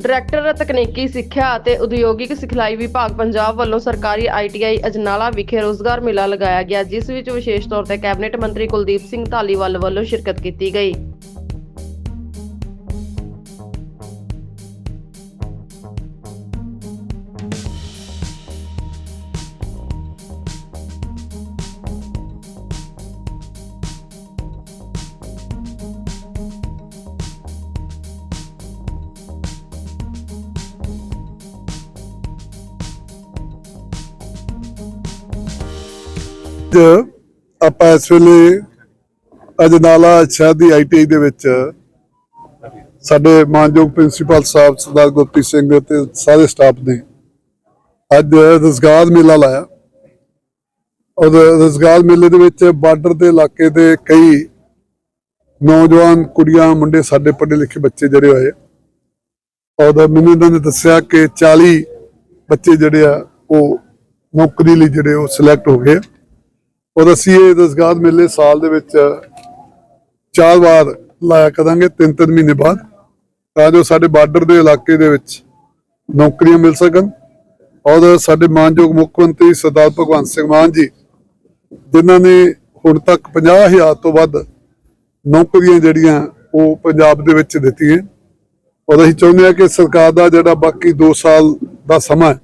Director, ਤਕਨੀਕੀ ਸਿੱਖਿਆ ਅਤੇ ਉਦਯੋਗਿਕ ਸਿਖਲਾਈ ਵਿਭਾਗ ਪੰਜਾਬ ਵੱਲੋਂ ਸਰਕਾਰੀ ਆਈਟੀਆਈ ਅਜਨਾਲਾ ਵਿਖੇ ਰੋਜ਼ਗਾਰ ਮੇਲਾ ਲਗਾਇਆ ਗਿਆ, ਜਿਸ ਵਿੱਚ ਵਿਸ਼ੇਸ਼ ਤੌਰ ਤੇ ਕੈਬਨਿਟ ਮੰਤਰੀ ਕੁਲਦੀਪ ਸਿੰਘ ਧਾਲੀਵਾਲ ਵੱਲੋਂ ਸ਼ਿਰਕਤ ਕੀਤੀ ਗਈ। ਅੱਜ ਆਪਾਂ ਇਸ ਵੇਲੇ ਅਜਨਾਲਾ ਸ਼ਹਿਰ ਦੀ ਆਈਟੀਆਈ ਦੇ ਵਿੱਚ ਸਾਡੇ ਮਾਨਯੋਗ ਪ੍ਰਿੰਸੀਪਲ ਸਾਹਿਬ ਸਰਦਾਰ ਗੁਰਪ੍ਰੀਤ ਸਿੰਘ ਤੇ ਸਾਰੇ ਸਟਾਫ ਨੇ ਅੱਜ ਰੋਜ਼ਗਾਰ ਮੇਲਾ ਲਾਇਆ। ਔਰ ਰੋਜ਼ਗਾਰ ਮੇਲੇ ਦੇ ਵਿੱਚ ਬਾਰਡਰ ਦੇ ਇਲਾਕੇ ਦੇ ਕਈ ਨੌਜਵਾਨ ਕੁੜੀਆਂ, ਮੁੰਡੇ ਸਾਡੇ ਪੜ੍ਹੇ ਲਿਖੇ ਬੱਚੇ ਜਿਹੜੇ ਹੋਏ ਔਰ ਮੈਨੂੰ ਇਹਨਾਂ ਨੇ ਦੱਸਿਆ ਕਿ 40 ਬੱਚੇ ਜਿਹੜੇ ਆ, ਉਹ ਨੌਕਰੀ ਲਈ ਜਿਹੜੇ ਉਹ ਸਿਲੈਕਟ ਹੋ ਗਏ ਔਰ ਅਸੀਂ ਇਹ ਰੋਜ਼ਗਾਰ ਮੇਲੇ ਸਾਲ ਦੇ ਵਿੱਚ ਚਾਰ ਵਾਰ ਲਾਇਆ ਕਰਾਂਗੇ, ਤਿੰਨ ਤਿੰਨ ਮਹੀਨੇ ਬਾਅਦ, ਤਾਂ ਜੋ ਸਾਡੇ ਬਾਰਡਰ ਦੇ ਇਲਾਕੇ ਦੇ ਵਿੱਚ ਨੌਕਰੀਆਂ ਮਿਲ ਸਕਣ। ਔਰ ਸਾਡੇ ਮਾਨਯੋਗ ਮੁੱਖ ਮੰਤਰੀ ਸਰਦਾਰ ਭਗਵੰਤ ਸਿੰਘ ਮਾਨ ਜੀ, ਜਿਨ੍ਹਾਂ ਨੇ ਹੁਣ ਤੱਕ 50000 ਤੋਂ ਵੱਧ ਨੌਕਰੀਆਂ ਜਿਹੜੀਆਂ ਉਹ ਪੰਜਾਬ ਦੇ ਵਿੱਚ ਦਿੱਤੀਆਂ। ਔਰ ਅਸੀਂ ਚਾਹੁੰਦੇ ਹਾਂ ਕਿ ਸਰਕਾਰ ਦਾ ਜਿਹੜਾ ਬਾਕੀ 2 ਸਾਲ ਦਾ ਸਮਾਂ ਹੈ,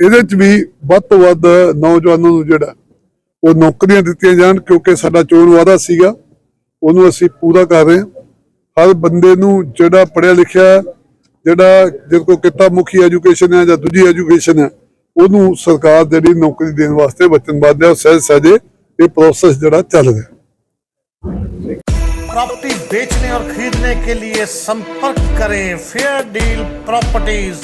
ਇਹਦੇ ਚ ਵੀ ਵੱਧ ਤੋਂ ਵੱਧ ਨੌਜਵਾਨਾਂ ਨੂੰ ਜਿਹੜਾ ਉਹ ਨੌਕਰੀਆਂ ਦਿੱਤੀਆਂ ਜਾਣ ਕਿਉਂਕਿ ਸਾਡਾ ਚੋਣ ਵਾਅਦਾ ਸੀਗਾ ਉਹਨੂੰ ਅਸੀਂ ਪੂਰਾ ਕਰ ਰਹੇ ਹਾਂ ਹਰ ਬੰਦੇ ਨੂੰ ਜਿਹੜਾ ਪੜਿਆ ਲਿਖਿਆ ਹੈ, ਜਿਹੜਾ ਜਿਹਦੇ ਕੋਲ ਕਿੱਤਾ ਮੁਖੀ ਐਜੂਕੇਸ਼ਨ ਹੈ ਜਾਂ ਦੂਜੀ ਐਜੂਕੇਸ਼ਨ ਹੈ ਉਹਨੂੰ ਸਰਕਾਰ ਜਿਹੜੀ ਨੌਕਰੀ ਦੇਣ ਵਾਸਤੇ ਵਚਨਬੱਧ ਹੈ ਉਹ ਸਹਿਜ ਸਹਿਜੇ ਇਹ ਪ੍ਰੋਸੈਸ ਜਿਹੜਾ ਚੱਲ ਰਿਹਾ प्रॉपर्टी बेचने और खरीदने के लिए संपर्क करें फेयर डील प्रॉपर्टीज